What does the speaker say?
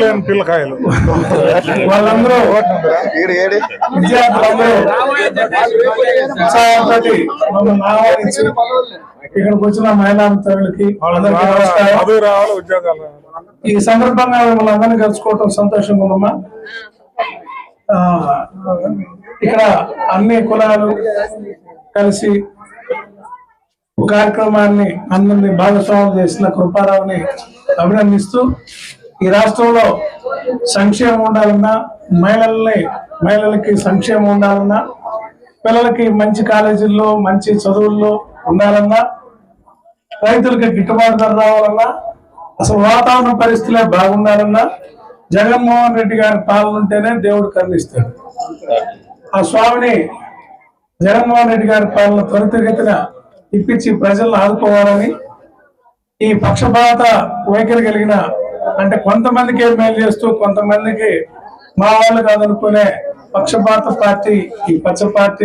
లేని పిల్లకాయలు. వాళ్ళందరూ విద్యార్థులందరూ ఉత్సాహంతో మమ్మల్ని ఆహ్వానించి ఇక్కడికి వచ్చిన మహిళా మిత్రులకి రావాలి ఉద్యోగాలు. ఈ సందర్భంగా మిమ్మల్ని అందరినీ కలుసుకోవటం సంతోషంగా ఉందమ్మా. ఇక్కడ అన్ని కులాలు కలిసి కార్యక్రమాన్ని అందరినీ భాగస్వామ్యం చేసిన కృపారావుని అభినందిస్తూ ఈ రాష్ట్రంలో సంక్షేమం ఉండాలన్నా మహిళల్ని మహిళలకి సంక్షేమం ఉండాలన్నా పిల్లలకి మంచి కాలేజీల్లో మంచి చదువుల్లో ఉండాలన్నా రైతులకి గిట్టుబాటు ధర రావాలన్నా అసలు వాతావరణ పరిస్థితులే బాగుండాలన్నా జగన్మోహన్ రెడ్డి గారి పాలన ఉంటేనే దేవుడు కరుణిస్తాడు. ఆ స్వామిని జగన్మోహన్ రెడ్డి గారి పాలన త్వరితగతిన ఇప్పించి ప్రజలను ఆదుకోవాలని ఈ పక్షపాత వైఖరి కలిగిన అంటే కొంతమందికి మేలు చేస్తూ కొంతమందికి మా వాళ్ళు కాదనుకునే పక్షపాత పార్టీ ఈ పచ్చ పార్టీ